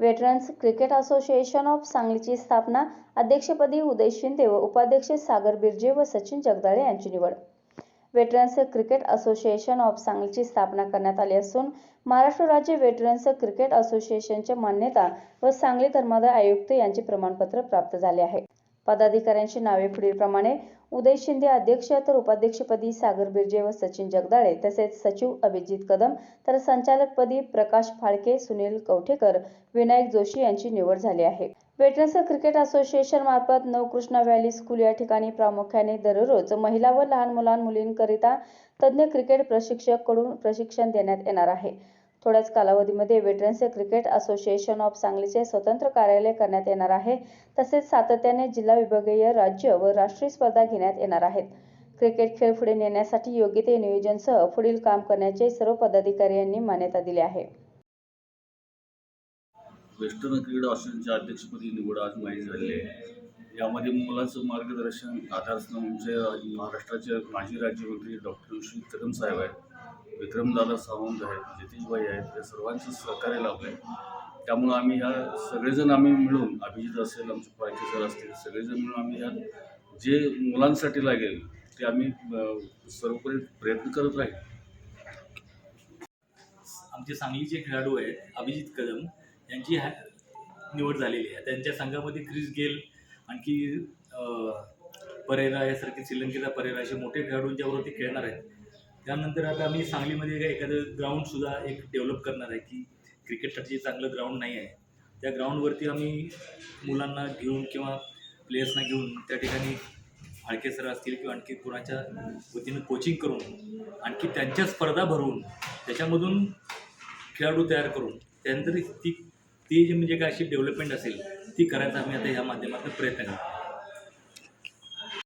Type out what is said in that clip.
Veterans cricket association of सांगलीची स्थापना अध्यक्षपदी उदय शिंदे व उपाध्यक्ष सागर बिर्जे व सचिन जगदाळे यांची निवड. वेटरन्स क्रिकेट असोसिएशन ऑफ सांगलीची स्थापना करण्यात आली असून महाराष्ट्र राज्य वेटरन्स क्रिकेट असोसिएशनचे मान्यता व सांगली धर्मादाय आयुक्त यांचे प्रमाणपत्र प्राप्त झाले आहे. पदाधिकाऱ्यांची नावे पुढीलप्रमाणे. उदय शिंदे अध्यक्ष तर उपाध्यक्षपदी सागर बिर्जे व सचिन जगदाळे तसेच सचिव अभिजित कदम तर संचालकपदी प्रकाश फाळके सुनील कवठेकर विनायक जोशी यांची निवड झाली आहे. वेटरन्स क्रिकेट असोसिएशन मार्फत नवकृष्णा व्हॅली स्कूल या ठिकाणी प्रामुख्याने दररोज महिला व लहान मुलां मुलींकरिता तज्ज्ञ क्रिकेट प्रशिक्षककडून प्रशिक्षण देण्यात येणार आहे. थोड्याच कालावधीमध्ये वेटरन्स क्रिकेट असोसिएशन ऑफ सांगलीचे स्वतंत्र कार्यालय करण्यात येणार आहे. तसेच सातत्याने जिल्हा विभागीय राज्य व राष्ट्रीय स्पर्धा घेण्यात येणार आहेत. क्रिकेट खेळ पुढे नेण्यासाठी योग्य ते नियोजनसह पुढील काम करण्याचे सर्व पदाधिकारी यांनी मान्यता दिली आहे. वेस्टर्न क्रीडा असोसिएशनच्या अध्यक्षपदी निवड आज माहीत झाली आहे. यामध्ये मुलांचं मार्गदर्शन आधारस्तंभ आमचे महाराष्ट्राचे माजी राज्यमंत्री डॉक्टर विश्वजित कदम साहेब आहेत विक्रमदादा सावंत आहेत जतीशभाई आहेत या सर्वांचं सहकार्य लाभलं आहे त्यामुळं आम्ही ह्या सगळेजण आम्ही मिळून अभिजित असेल आमचे पाहिजे सर असतील सगळेजण मिळून आम्ही ह्या जे मुलांसाठी लागेल ते आम्ही अं, सर्वपरी प्रयत्न करत राहील. आमचे सांगलीचे खेळाडू आहेत अभिजित कदम. यांची हा निवड झालेली आहे. त्यांच्या संघामध्ये क्रिस गेल आणखी परेरा यासारखे श्रीलंकेचा परेरा असे मोठे खेळाडूंच्यावरती खेळणार आहेत. त्यानंतर आता आम्ही सांगलीमध्ये एखादं ग्राउंडसुद्धा एक डेव्हलप करणार आहे की क्रिकेटसाठी चांगलं ग्राउंड नाही आहे. त्या ग्राउंडवरती आम्ही मुलांना घेऊन किंवा प्लेयर्सना घेऊन त्या ठिकाणी फाळके सर असतील किंवा आणखी कुणाच्या वतीनं कोचिंग करून आणखी त्यांच्या स्पर्धा भरवून त्याच्यामधून खेळाडू तयार करून त्यानंतर ती ती जी म्हणजे काय अशी डेव्हलपमेंट असेल ती करायचा आम्ही आता ह्या माध्यमातून प्रयत्न करतो.